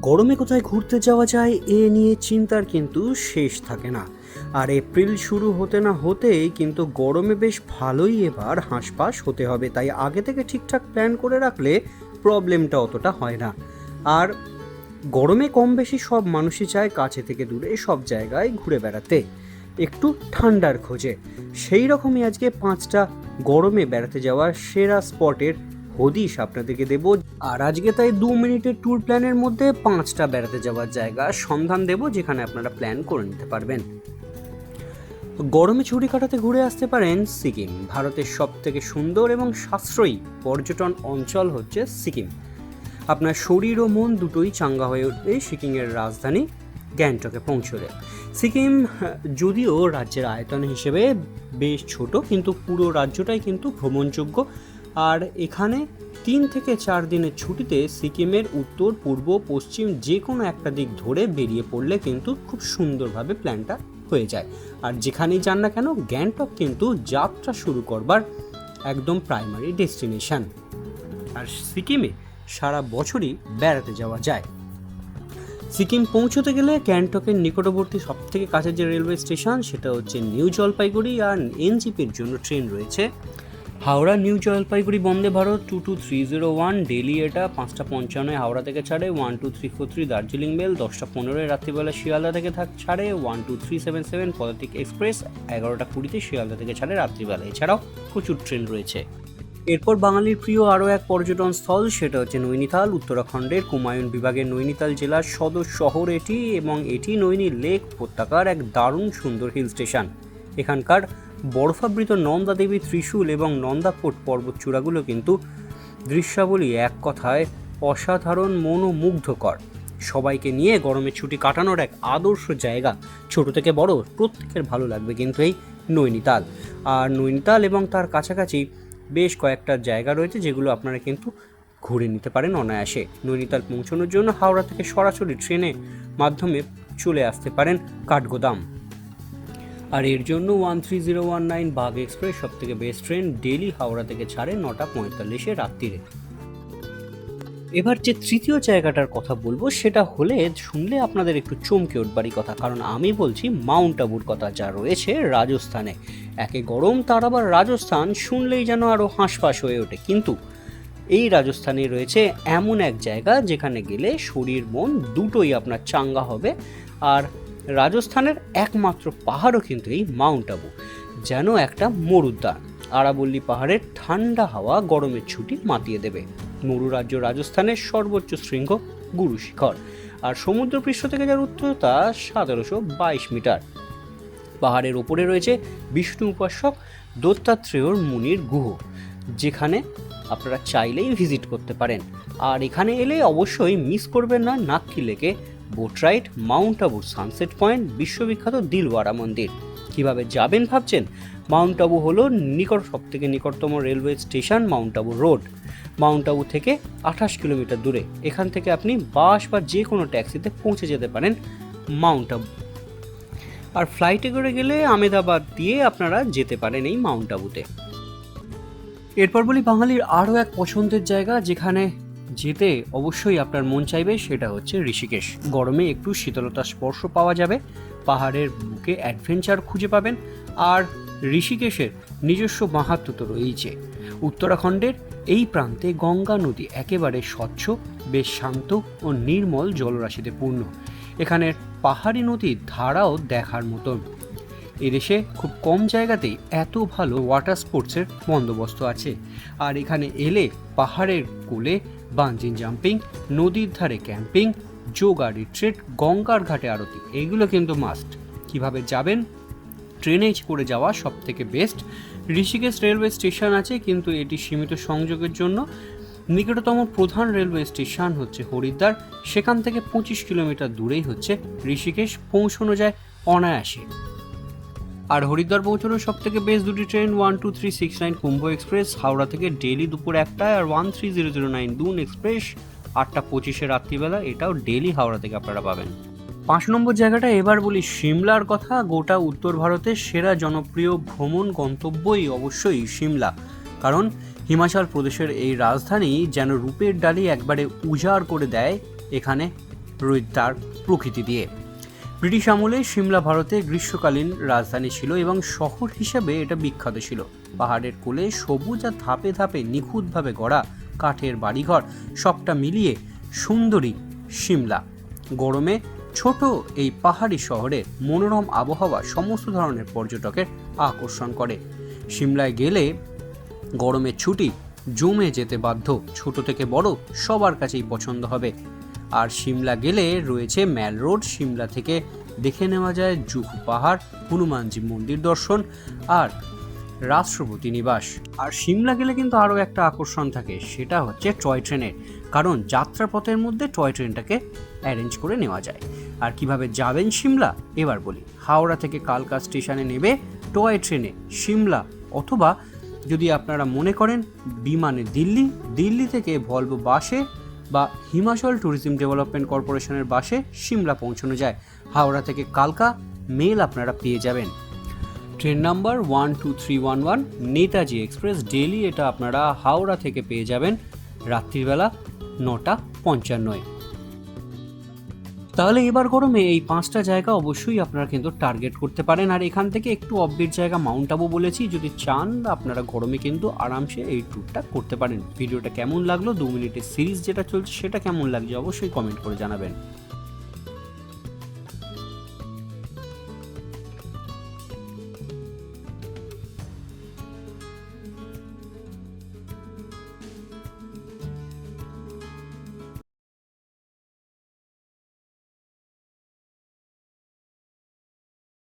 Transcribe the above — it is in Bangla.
গরমে কোথায় ঘুরতে যাওয়া যায় এ নিয়ে চিন্তার কিন্তু শেষ থাকে না। আর এপ্রিল শুরু হতে না হতেই কিন্তু গরমে বেশ ভালোই এবার হাঁসপাস হতে হবে। তাই আগে থেকে ঠিকঠাক প্ল্যান করে রাখলে প্রবলেমটা অতটা হয় না। আর গরমে কম বেশি সব মানুষই চায় কাছে থেকে দূরে সব জায়গায় ঘুরে বেড়াতে। একটু ঠান্ডার খোঁজে। সেই রকমই আজকে পাঁচটা গরমে বেড়াতে যাওয়া সেরা স্পটের হদিশ আপনাদেরকে দেব। আর আজকে তাই দু মিনিটের ট্যুর প্ল্যানের মধ্যে পাঁচটা বেড়াতে যাওয়ার জায়গা সন্ধান দেব, যেখানে আপনারা প্ল্যান করে নিতে পারবেন। গরমে ছুটি কাটাতে ঘুরে আসতে পারেন সিকিম। ভারতের সব থেকে সুন্দর এবং সাশ্রয়ী পর্যটন অঞ্চল হচ্ছে সিকিম। আপনার শরীর ও মন দুটোই চাঙ্গা হয়ে উঠবে সিকিমের রাজধানী গ্যাংটকে পৌঁছলে। সিকিম, যদিও রাজ্যের আয়তন হিসেবে বেশ ছোট, কিন্তু পুরো রাজ্যটাই কিন্তু ভ্রমণযোগ্য। আর এখানে তিন থেকে চার দিনের ছুটিতে সিকিমের উত্তর, পূর্ব, পশ্চিম যে কোনো একটা দিক ধরে বেরিয়ে পড়লে কিন্তু খুব সুন্দরভাবে প্ল্যানটা হয়ে যায়। আর যেখানেই যান না কেন, গ্যাংটক কিন্তু যাত্রা শুরু করবার একদম প্রাইমারি ডেস্টিনেশন আর সিকিমে সারা বছরই বেড়াতে যাওয়া যায়। সিকিম পৌঁছতে গেলে গ্যাংটকের নিকটবর্তী সব থেকে কাছের যে রেলওয়ে স্টেশন, সেটা হচ্ছে নিউ জলপাইগুড়ি আর এনজিপির জন্য ট্রেন রয়েছে। Howrah new Jalpaiguri Vande Bharat two two three zero one daily এটা পাঁচটা পঞ্চান্নয়, হাওড়া থেকে ছাড়ে one two three four three Darjeeling mail দশটা পনেরোয় রাত্রিবেলা শিয়ালদা থেকে থাক ছাড়ে one two three seven seven Padatik express এগারোটা কুড়িতে শিয়ালদা থেকে ছাড়ে রাত্রিবেলা। এছাড়াও প্রচুর ট্রেন রয়েছে। এরপর বাঙালির প্রিয় আরও এক পর্যটন স্থল, সেটা হচ্ছে নৈনিতাল, উত্তরাখণ্ডের কুমায়ুন বিভাগের নৈনিতাল জেলার সদর শহর এটি এবং এটি নৈনি লেক উপত্যকার এক দারুণ সুন্দর হিল স্টেশন এখানকার বরফাবৃত নন্দা দেবী ত্রিশূল এবং নন্দাকোট পর্বতচূড়াগুলো কিন্তু দৃশ্যাবলী এক কথায় অসাধারণ মনোমুগ্ধকর। সবাইকে নিয়ে গরমের ছুটি কাটানোর এক আদর্শ জায়গা। ছোট থেকে বড় প্রত্যেকের ভালো লাগবে কিন্তু এই নৈনিতাল। আর নৈনিতাল এবং তার কাছাকাছি বেশ কয়েকটা জায়গা রয়েছে যেগুলো আপনারা কিন্তু ঘুরে নিতে পারেন অনায়াসে। নৈনিতাল পৌঁছানোর জন্য হাওড়া থেকে সরাসরি ট্রেনে মাধ্যমে চলে আসতে পারেন কাঠগোদাম। আর এর জন্য one three zero one nine Bagh express সব থেকে বেস্ট ট্রেন ডেলি হাওড়া থেকে ছাড়ে নটা পঁয়তাল্লিশে রাত্রিরে। এবার যে তৃতীয় জায়গাটার কথা বলব, সেটা হলে শুনলে আপনাদের একটু চমকে উঠবারই কথা, কারণ আমি বলছি মাউন্ট আবুর কথা যা রয়েছে রাজস্থানে। একে গরম, তার আবার রাজস্থান, শুনলেই যেন আরও হাঁসফাঁস হয়ে ওঠে। কিন্তু এই রাজস্থানে রয়েছে এমন এক জায়গা, যেখানে গেলে শরীর, মন দুটোই আপনার চাঙ্গা হবে। আর রাজস্থানের একমাত্র পাহাড়ও কিন্তু এই মাউন্ট আবু, যেন একটা মরুদ্যান। আরাবল্লী পাহাড়ের ঠান্ডা হাওয়া গরমের ছুটি মাতিয়ে দেবে। মরু রাজ্য রাজস্থানের সর্বোচ্চ শৃঙ্গ গুরু শিখর আর সমুদ্রপৃষ্ঠ থেকে যার উচ্চতা সতেরোশো বাইশ মিটার। পাহাড়ের ওপরে রয়েছে বিষ্ণু উপাসক দত্তাত্রেয়র মুনির গুহ, যেখানে আপনারা চাইলেই ভিজিট করতে পারেন। আর এখানে এলে অবশ্যই মিস করবেন না নাক্কি লেকে বোট রাইড মাউন্ট আবুর সানসেট পয়েন্ট, বিশ্ববিখ্যাত দিলওয়ারা মন্দির। কীভাবে যাবেন ভাবছেন? মাউন্ট আবু হলো নিকট সব থেকে নিকটতম railway station mount Abu road. Mount Abu থেকে আঠাশ কিলোমিটার দূরে। এখান থেকে আপনি বাস বা যে কোনো ট্যাক্সিতে পৌঁছে যেতে পারেন মাউন্ট আবু। আর ফ্লাইটে করে গেলে আমেদাবাদ দিয়ে আপনারা যেতে পারেন এই মাউন্ট আবুতে। এরপর বলি বাঙালির আরও এক পছন্দের জায়গা, যেখানে যেতে অবশ্যই আপনার মন চাইবে সেটা হচ্ছে ঋষিকেশ। গরমে একটু শীতলতার স্পর্শ পাওয়া যাবে, পাহাড়ের বুকে অ্যাডভেঞ্চার খুঁজে পাবেন, আর ঋষিকেশের নিজস্ব মাহাত্ম তো রয়েইছে। উত্তরাখণ্ডের এই প্রান্তে গঙ্গা নদী একেবারে স্বচ্ছ, বেশ শান্ত ও নির্মল জলরাশিতে পূর্ণ। এখানের পাহাড়ি নদীর ধারাও দেখার মতন। এদেশে খুব কম জায়গাতেই এত ভালো ওয়াটার স্পোর্টসের বন্দোবস্ত আছে। আর এখানে এলে পাহাড়ের কোলে বাঞ্জিং জাম্পিং, নদীর ধারে ক্যাম্পিং, যোগা রিট্রিট, গঙ্গার ঘাটে আরতি, এইগুলো কিন্তু মাস্ট কীভাবে যাবেন? ট্রেনে করে যাওয়া সব থেকে বেস্ট ঋষিকেশ রেলওয়ে স্টেশন আছে, কিন্তু এটি সীমিত সংযোগের জন্য। নিকটতম প্রধান রেলওয়ে স্টেশন হচ্ছে হরিদ্বার, সেখান থেকে পঁচিশ কিলোমিটার দূরেই হচ্ছে ঋষিকেশ, পৌঁছানো যায় অনায়াসে। আর হরিদ্বার পৌঁছানোর সব থেকে বেস্ট দুটি train one two three six nine Kumbh express Howrah থেকে ডেলি দুপুর একটায় আর one three zero zero nine Doon express আটটা পঁচিশে রাত্রিবেলা, এটাও ডেলি হাওড়া থেকে আপনারা পাবেন। পাঁচ নম্বর জায়গাটা এবার বলি সিমলার কথা, গোটা উত্তর ভারতের সেরা জনপ্রিয় ভ্রমণ গন্তব্যই অবশ্যই সিমলা। কারণ হিমাচল প্রদেশের এই রাজধানী যেন রূপের ডালি একবারে উজাড় করে দেয় এখানে রয়েছে প্রকৃতি দিয়ে। ব্রিটিশ আমলে সিমলা ভারতে গ্রীষ্মকালীন রাজধানী ছিল এবং শহর হিসেবে এটা বিখ্যাত ছিল। পাহাড়ের কোলে সবুজ আর ধাপে ধাপে নিখুঁতভাবে গড়া কাঠের বাড়িঘর, সবটা মিলিয়ে সুন্দরী সিমলা। গরমে ছোট এই পাহাড়ি শহরে মনোরম আবহাওয়া সমস্ত ধরনের পর্যটকের আকর্ষণ করে। সিমলায় গেলে গরমের ছুটি জমে যেতে বাধ্য। ছোট থেকে বড় সবার কাছেই পছন্দ হবে। আর সিমলা গেলে রয়েছে ম্যাল রোড। সিমলা থেকে দেখে নেওয়া যায় জুহু পাহাড়, হনুমানজি মন্দির দর্শন আর রাষ্ট্রপতি নিবাস। আর সিমলা গেলে কিন্তু আরও একটা আকর্ষণ থাকে, সেটা হচ্ছে টয় ট্রেনের, কারণ যাত্রাপথের মধ্যে টয় ট্রেনটাকে অ্যারেঞ্জ করে নেওয়া যায়। আর কীভাবে যাবেন সিমলা? এবার বলি, হাওড়া থেকে কালকা স্টেশনে নেবে টয় ট্রেনে সিমলা, অথবা যদি আপনারা মনে করেন বিমানে দিল্লি দিল্লি থেকে ভলভো বাসে বা হিমাচল ট্যুরিজম ডেভেলপমেন্ট কর্পোরেশনের বাসে সিমলা পৌঁছানো যায়। হাওড়া থেকে কালকা মেল আপনারা পেয়ে যাবেন। Train number one two three one one Netaji express daily এটা আপনারা হাওড়া থেকে পেয়ে যাবেন। রাত্রিবেলা নটা পঞ্চান্নয়। তাহলে এবার গরমে এই পাঁচটা জায়গা অবশ্যই আপনারা কিন্তু টার্গেট করতে পারেন। আর এখান থেকে একটু অফবিট জায়গা মাউন্ট আবু বলেছি, যদি চান আপনারা গরমে কিন্তু আরামসে এই ট্যুরটা করতে পারেন। ভিডিওটা কেমন লাগল, দু মিনিটের সিরিজ যেটা চলছে সেটা কেমন লাগছে অবশ্যই কমেন্ট করে জানাবেন।